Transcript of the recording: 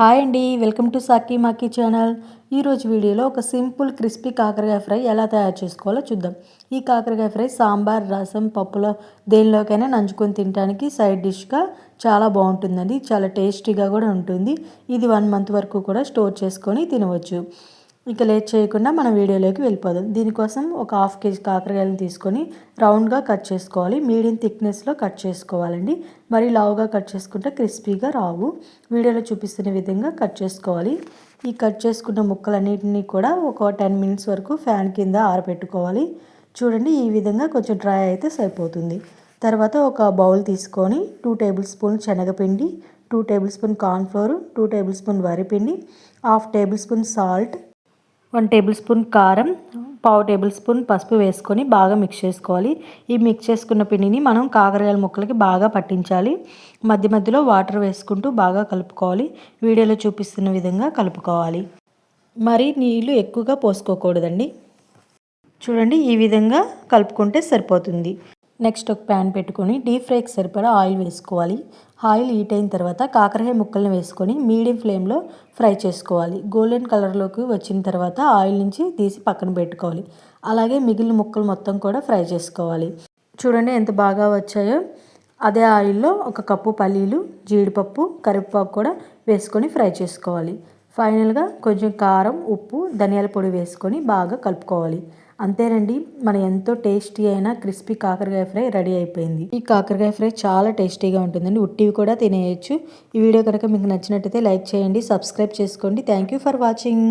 Hi అండి welcome to సాకి మాకి ఛానల్. ఈరోజు వీడియోలో ఒక సింపుల్ క్రిస్పీ కాకరకాయ ఫ్రై ఎలా తయారు చేసుకోవాలో చూద్దాం. ఈ కాకరకాయ ఫ్రై సాంబార్ రసం పప్పులో దేనిలోకైనా నంచుకొని తినడానికి సైడ్ డిష్గా చాలా బాగుంటుందండి. చాలా టేస్టీగా కూడా ఉంటుంది. ఇది వన్ మంత్ వరకు కూడా స్టోర్ చేసుకొని తినవచ్చు. ఇక లేట్ చేయకుండా మన వీడియోలోకి వెళ్ళిపోదాం. దీనికోసం ఒక హాఫ్ కేజీ కాకరకాయలను తీసుకొని రౌండ్గా కట్ చేసుకోవాలి. మీడియం థిక్నెస్లో కట్ చేసుకోవాలండి. మరి లావుగా కట్ చేసుకుంటే క్రిస్పీగా రావు. వీడియోలో చూపిస్తున్న విధంగా కట్ చేసుకోవాలి. ఈ కట్ చేసుకున్న ముక్కలన్నింటినీ కూడా ఒక టెన్ మినిట్స్ వరకు ఫ్యాన్ కింద ఆరబెట్టుకోవాలి. చూడండి ఈ విధంగా కొంచెం డ్రై అయితే సరిపోతుంది. తర్వాత ఒక బౌల్ తీసుకొని టూ టేబుల్ స్పూన్ శనగపిండి two table spoon cornflour two table spoon వరిపిండి half table spoon salt one table spoon కారం పావు టేబుల్ స్పూన్ పసుపు వేసుకొని బాగా మిక్స్ చేసుకోవాలి. ఈ మిక్స్ చేసుకున్న పిండిని మనం కాకరకాయల ముక్కలకి బాగా పట్టించాలి. మధ్య మధ్యలో వాటర్ వేసుకుంటూ బాగా కలుపుకోవాలి. వీడియోలో చూపిస్తున్న విధంగా కలుపుకోవాలి. మరి నీళ్ళు ఎక్కువగా పోసుకోకూడదండి. చూడండి ఈ విధంగా కలుపుకుంటే సరిపోతుంది. నెక్స్ట్ ఒక ప్యాన్ పెట్టుకొని డీప్ ఫ్రైకి సరిపడా ఆయిల్ వేసుకోవాలి. ఆయిల్ హీట్ అయిన తర్వాత కాకరకాయ ముక్కల్ని వేసుకొని మీడియం ఫ్లేమ్లో ఫ్రై చేసుకోవాలి. గోల్డెన్ కలర్లోకి వచ్చిన తర్వాత ఆయిల్ నుంచి తీసి పక్కన పెట్టుకోవాలి. అలాగే మిగిలిన ముక్కలు మొత్తం కూడా ఫ్రై చేసుకోవాలి. చూడండి ఎంత బాగా వచ్చాయో. అదే ఆయిల్లో ఒక కప్పు పల్లీలు జీడిపప్పు కరివేపాకు కూడా వేసుకొని ఫ్రై చేసుకోవాలి. ఫైనల్గా కొంచెం కారం ఉప్పు ధనియాల పొడి వేసుకొని బాగా కలుపుకోవాలి. అంతేనండి మన ఎంతో టేస్టీ అయిన క్రిస్పీ కాకరకాయ ఫ్రై రెడీ అయిపోయింది. ఈ కాకరకాయ ఫ్రై చాలా టేస్టీగా ఉంటుందండి ఉట్టివి కూడా తినేయచ్చు. ఈ వీడియో కనుక మీకు నచ్చినట్టయితే లైక్ చేయండి సబ్స్క్రైబ్ చేసుకోండి. Thank you for watching.